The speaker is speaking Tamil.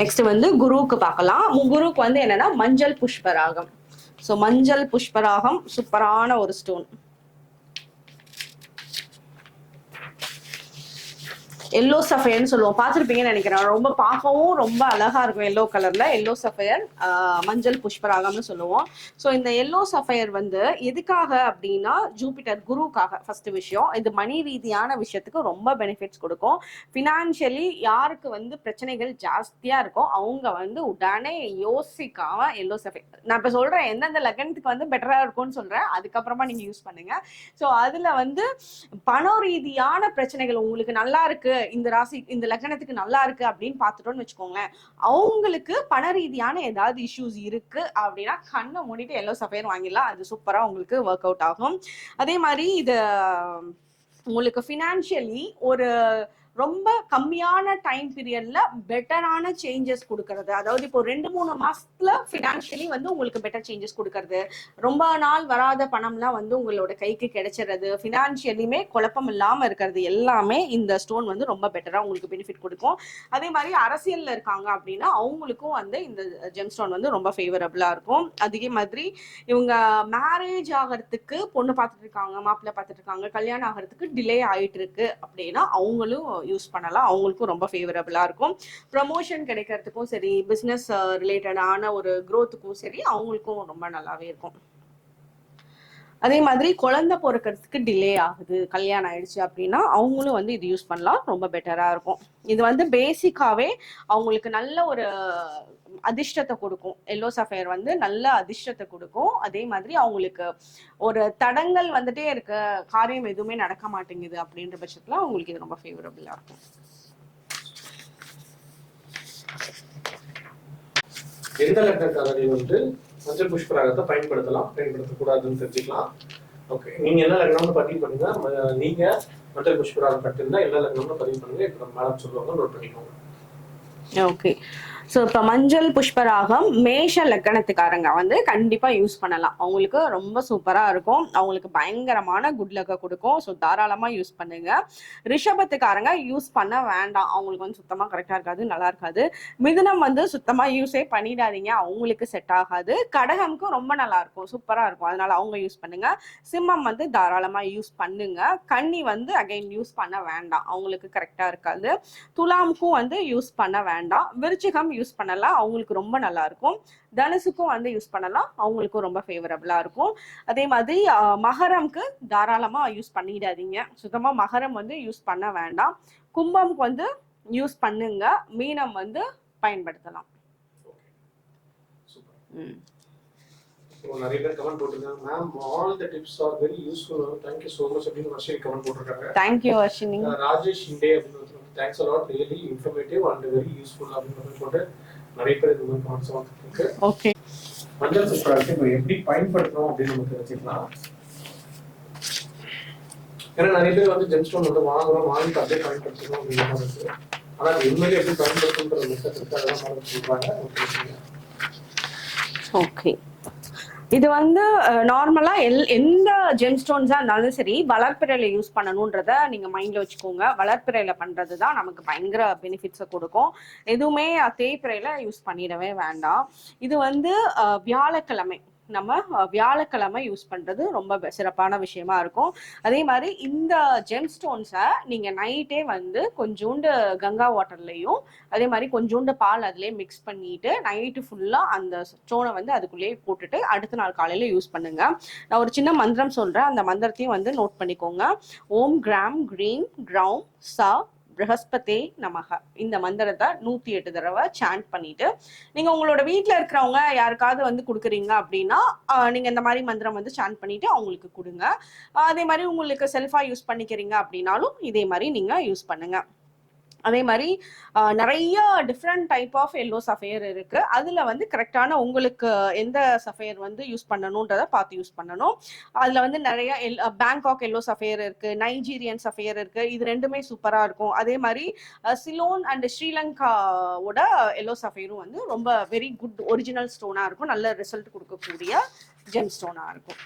நெக்ஸ்ட் வந்து குருவுக்கு பார்க்கலாம். குருவுக்கு வந்து என்னன்னா மஞ்சள் புஷ்பராகம். ஸோ மஞ்சள் புஷ்பராகம் சூப்பரான ஒரு ஸ்டோன் எல்லோ சஃபையர்னு சொல்லுவோம். பார்த்துருப்பீங்கன்னு நினைக்கிறேன். ரொம்ப பார்க்கவும் ரொம்ப அழகா இருக்கும் எல்லோ கலர்ல எல்லோ சஃபையர் மஞ்சள் புஷ்பராகம்னு சொல்லுவோம். ஸோ இந்த எல்லோ சஃபையர் வந்து எதுக்காக அப்படின்னா ஜூபிட்டர் குருவுக்காக ஃபர்ஸ்ட் விஷயம். இது மணி ரீதியான விஷயத்துக்கு ரொம்ப பெனிஃபிட்ஸ் கொடுக்கும். ஃபினான்ஷியலி யாருக்கு வந்து பிரச்சனைகள் ஜாஸ்தியா இருக்கோ அவங்க வந்து உடனே யோசிக்காம எல்லோ சஃபையர் நான் இப்போ சொல்றேன் எந்தெந்த லக்னத்துக்கு வந்து பெட்டராக இருக்கும்னு சொல்றேன். அதுக்கப்புறமா நீங்க யூஸ் பண்ணுங்க. ஸோ அதுல வந்து பண ரீதியான பிரச்சனைகள் உங்களுக்கு நல்லா இருக்கு. இந்த ராசி இந்த லக்னத்துக்கு நல்லா இருக்கு அப்படின்னு பார்த்துட்டோம்னு வச்சுக்கோங்களேன். அவங்களுக்கு பண ரீதியான ஏதாவது இஷ்யூஸ் இருக்கு அப்படின்னா கண்ணை மூடிட்டு எல்லோ சஃபையர் வாங்கிடலாம். அது சூப்பரா உங்களுக்கு ஒர்க் அவுட் ஆகும். அதே மாதிரி இது உங்களுக்கு ஃபினான்ஷியலி ஒரு ரொம்ப கம்மியான டைம் பீரியட்ல பெட்டரான சேஞ்சஸ் கொடுக்கறது. அதாவது இப்போ ரெண்டு மூணு மாசத்துல ஃபினான்ஷியலி வந்து உங்களுக்கு பெட்டர் சேஞ்சஸ் கொடுக்கறது. ரொம்ப நாள் வராத பணம்லாம் வந்து உங்களோட கைக்கு கிடைச்சிடுறது. ஃபினான்ஷியலியுமே குழப்பம் இல்லாம இருக்கிறது எல்லாமே இந்த ஸ்டோன் வந்து ரொம்ப பெட்டரா உங்களுக்கு பெனிஃபிட் கொடுக்கும். அதே மாதிரி அரசியல்ல இருக்காங்க அப்படின்னா அவங்களுக்கும் வந்து இந்த ஜெம் ஸ்டோன் வந்து ரொம்ப ஃபேவரபிளா இருக்கும். அதே மாதிரி இவங்க மேரேஜ் ஆகிறதுக்கு பொண்ணு பார்த்துட்டு இருக்காங்க மாப்பிள்ளை பார்த்துட்டு இருக்காங்க கல்யாணம் ஆகிறதுக்கு டிலே ஆயிட்டு இருக்கு அப்படின்னா அவங்களும் யூஸ் பண்ணலாம். அவங்களுக்கும் ரொம்ப ஃபேவரபுளாக இருக்கும். ப்ரமோஷன் கிடைக்கிறதுக்கும் சரி பிஸ்னஸ் ரிலேட்டடான ஒரு க்ரோத்துக்கும் சரி அவங்களுக்கும் ரொம்ப நல்லாவே இருக்கும். அதே மாதிரி குழந்தை பிறக்கிறதுக்கு டிலே ஆகுது கல்யாணம் ஆயிடுச்சு அப்படின்னா அவங்களும் வந்து இது யூஸ் பண்ணலாம். ரொம்ப பெட்டரா இருக்கும். இது வந்து பேசிக்காவே அவங்களுக்கு நல்ல ஒரு அதிர்ஷ்டத்தை கொடுக்கும். எல்லோ சஃபயர் வந்து நல்ல அதிர்ஷ்டத்தை கொடுக்கும். அதே மாதிரி அவங்களுக்கு ஒரு தடங்கள் வந்துட்டே இருக்க காரியம் எதுவுமே நடக்க மாட்டேங்குது அப்படின்ற பட்சத்துல அவங்களுக்கு இது ரொம்ப ஃபேவரபிளா இருக்கும். எந்த லக்னக்காரர்கள் வந்து மஞ்சள் புஷ்பராகத்தை பயன்படுத்தலாம் பயன்படுத்தக்கூடாதுன்னு தெரிஞ்சுக்கலாம். ஓகே நீங்க என்ன லக்னம்னு பதிவு பண்ணுங்க. நீங்க மஞ்சள் புஷ்பராகம் கட்டிருந்தா எல்லா லக்னம்னு பதிவு பண்ணுங்க. இப்போ மேடம் சொல்லுவாங்க நோட் பண்ணிக்கோங்க. ஓகே ஸோ இப்போ மஞ்சள் புஷ்பராகம் மேஷ லக்கணத்துக்காரங்க வந்து கண்டிப்பாக யூஸ் பண்ணலாம். அவங்களுக்கு ரொம்ப சூப்பராக இருக்கும். அவங்களுக்கு பயங்கரமான குட் லக்கை கொடுக்கும். ஸோ தாராளமாக யூஸ் பண்ணுங்க. ரிஷபத்துக்காரங்க யூஸ் பண்ண வேண்டாம். அவங்களுக்கு வந்து சுத்தமாக கரெக்டாக இருக்காது நல்லா இருக்காது. மிதுனம் வந்து சுத்தமாக யூஸே பண்ணிடாதீங்க. அவங்களுக்கு செட் ஆகாது. கடகம்க்கும் ரொம்ப நல்லா இருக்கும். சூப்பராக இருக்கும். அதனால அவங்க யூஸ் பண்ணுங்க. சிம்மம் வந்து தாராளமாக யூஸ் பண்ணுங்க. கன்னி வந்து அகைன் யூஸ் பண்ண வேண்டாம். அவங்களுக்கு கரெக்டாக இருக்காது. துலாமுக்கும் வந்து யூஸ் பண்ண வேண்டாம். விருச்சிகம் யூஸ் பண்ணலாம். அவங்களுக்கு ரொம்ப நல்லா இருக்கும் தனுசுக்கும் வந்து யூஸ் பண்ணலாம். அவங்களுக்கும் ரொம்ப ஃபேவரபிளா இருக்கும். அதே மாதிரி மகரம்க்கு தாராளமா யூஸ் பண்ணிடாதீங்க. சுத்தமா மகரம் வந்து யூஸ் பண்ண வேண்டாம். கும்பம்க்கு வந்து யூஸ் பண்ணுங்க. மீனம் வந்து பயன்படுத்தலாம். ம். நிறைய பேர் கமெண்ட் போட்டிருக்காங்க. Ma'am all the tips are very useful thank you so much அப்படின்னு வர்ஷினி கமெண்ட் போட்டிருக்காங்க. தேங்க்யூ வர்ஷினி அஹ் ராஜேஷ் இண்டே அப்படின்னு thanks a lot really informative and very useful அப்படின்னு சொல்லி போட்டு நிறைய பேர் இந்த மாதிரி கமெண்ட்ஸ் வந்துருக்கு. ஓகே மஞ்சள் புஷ்பராகத்தை இப்போ எப்படி பயன்படுத்தணும் அப்படின்னு நமக்கு தெரிஞ்சுக்கலாம். ஏன்னா நிறைய பேர் வந்து ஜெம்ஸ்டோன் வந்து வாங்குறோம் வாங்கிட்டு அப்படியே பயன்படுத்தணும் மாதிரி இருக்கு. ஆனா அது உண்மையிலே எப்படி பயன்படுத்தணுன்ற மெத்தட் இருக்கு அதெல்லாம் மாதிரி சொல்றாங்க ஓகே இது வந்து நார்மலா எல் எந்த ஜெம் ஸ்டோன்ஸா இருந்தாலும் சரி வளர்ப்பிறையில யூஸ் பண்ணணுன்றத நீங்க மைண்ட்ல வச்சுக்கோங்க. வளர்ப்பிறையில பண்றது தான் நமக்கு பயங்கர பெனிஃபிட்ஸை கொடுக்கும். எதுவுமே தேய்ப்பிறையில யூஸ் பண்ணிடவே வேண்டாம். இது வந்து வியாழக்கிழமை. நம்ம வியாழக்கிழமை யூஸ் பண்ணுறது ரொம்ப சிறப்பான விஷயமா இருக்கும். அதே மாதிரி இந்த ஜெம் ஸ்டோன்ஸை நீங்கள் நைட்டே வந்து கொஞ்சோண்டு கங்கா வாட்டர்லேயும் அதே மாதிரி கொஞ்சோண்டு பால் அதிலே மிக்ஸ் பண்ணிட்டு நைட்டு ஃபுல்லாக அந்த ஸ்டோனை வந்து அதுக்குள்ளேயே போட்டுட்டு அடுத்த நாள் காலையில் யூஸ் பண்ணுங்க. நான் ஒரு சின்ன மந்திரம் சொல்கிறேன் அந்த மந்திரத்தையும் வந்து நோட் பண்ணிக்கோங்க. ஓம் கிராம் கிரீன் கிரௌம் ச பிரகஸ்பதே நமக இந்த மந்திரத்தை நூத்தி எட்டு தடவை சாண்ட் பண்ணிட்டு நீங்க உங்களோட வீட்டில் இருக்கிறவங்க யாருக்காவது வந்து கொடுக்குறீங்க அப்படின்னா நீங்கள் நீங்க இந்த மாதிரி மந்திரம் வந்து சாண்ட் பண்ணிட்டு அவங்களுக்கு கொடுங்க. அதே மாதிரி உங்களுக்கு செல்ஃபா யூஸ் பண்ணிக்கிறீங்க அப்படின்னாலும் இதே மாதிரி நீங்க யூஸ் பண்ணுங்க. அதே மாதிரி நிறைய different type of yellow sapphire இருக்கு. அதுல வந்து கரெக்டான உங்களுக்கு எந்த சஃபையர் வந்து யூஸ் பண்ணணும்ன்றத பார்த்து யூஸ் பண்ணணும். அதுல வந்து நிறைய எல் பேங்காக் எல்லோ சஃபையர் இருக்கு நைஜீரியன் சஃபையர் இருக்கு. இது ரெண்டுமே சூப்பரா இருக்கும். அதே மாதிரி சிலோன் அண்ட் ஸ்ரீலங்காவோட எல்லோ சஃபையரும் வந்து ரொம்ப வெரி குட் ஒரிஜினல் ஸ்டோனா இருக்கும். நல்ல ரிசல்ட் கொடுக்கக்கூடிய ஜெம் ஸ்டோனா இருக்கும்.